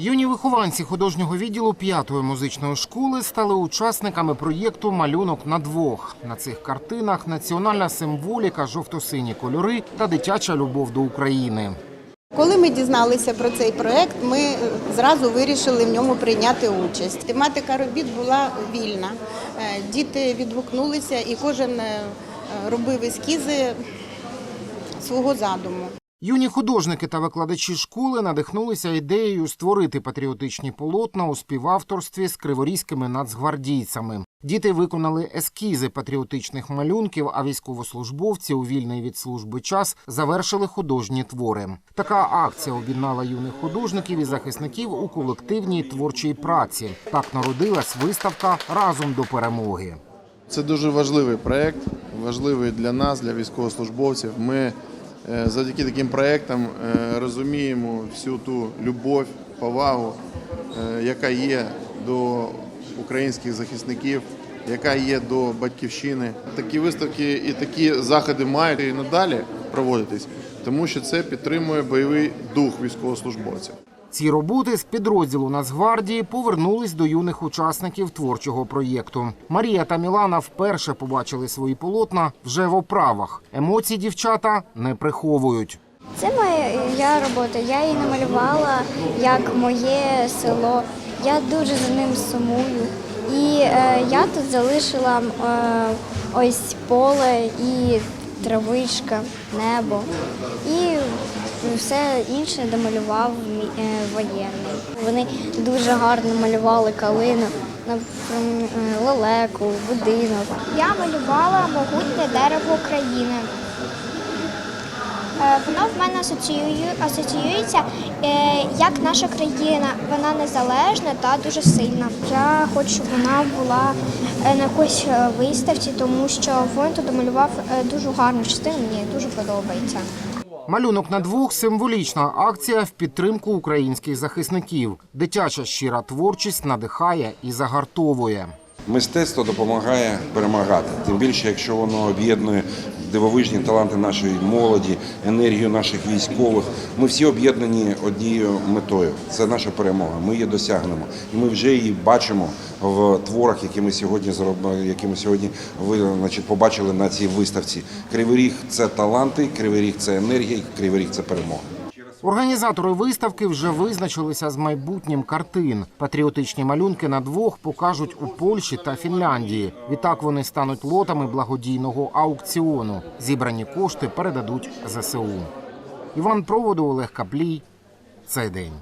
Юні вихованці художнього відділу п'ятої музичної школи стали учасниками проєкту Малюнок на двох. На цих картинах національна символіка, жовто-сині кольори та дитяча любов до України. Коли ми дізналися про цей проект, ми зразу вирішили в ньому прийняти участь. Тематика робіт була вільна. Е, Діти відгукнулися і кожен е, робив ескізи свого задуму. Юні художники та викладачі школи надихнулися ідеєю створити патріотичні полотна у співавторстві з криворізькими нацгвардійцями. Діти виконали ескізи патріотичних малюнків, а військовослужбовці у вільний від служби час завершили художні твори. Така акція об'єднала юних художників і захисників у колективній творчій праці. Так народилась виставка разом до перемоги. Це дуже важливий проєкт, важливий для нас, для військовослужбовців. Ми завдяки таким проєктам е, розуміємо всю ту любов, повагу, е, яка є до українських захисників, яка є до батьківщини. Такі виставки і такі заходи мають і надалі проводитись, тому що це підтримує бойовий дух військовослужбовців. Ці роботи з підрозділу Нацгвардії повернулись до юних учасників творчого проєкту. Марія та Мілана вперше побачили свої полотна вже в оправах. Емоцій дівчата не приховують. Це моя робота. Я її намалювала як моє село. Я дуже за ним сумую. І е, я тут залишила е, ось поле і травичка, небо. І все інше домалював е, воєнний. Вони дуже гарно малювали калину, е, лелеку, будинок. Я малювала могутнє дерево України. Е, Воно в мене асоціює- асоціюється як наша країна. Вона незалежна та дуже сильна. Я хочу, щоб вона була на якоїсь е, виставці, тому що фонд домалював дуже гарну частину. Мені дуже подобається. Малюнок на двох символічна акція в підтримку українських захисників. Дитяча щира творчість надихає і загартовує. Мистецтво допомагає перемагати, тим більше, якщо воно об'єднує дивовижні таланти нашої молоді, енергію наших військових. Ми всі об'єднані однією метою. Це наша перемога. Ми її досягнемо, і ми вже її бачимо в творах, які ми сьогодні зробили, які ми сьогодні ви значить, побачили на цій виставці. Кривий ріг це таланти, кривий ріг це енергія, кривий ріг це перемога. Організатори виставки вже визначилися з майбутнім картин. Патріотичні малюнки на двох покажуть у Польщі та Фінляндії. Відтак вони стануть лотами благодійного аукціону. Зібрані кошти передадуть ЗСУ. Іван Проводу, Олег Каплій. Цей день.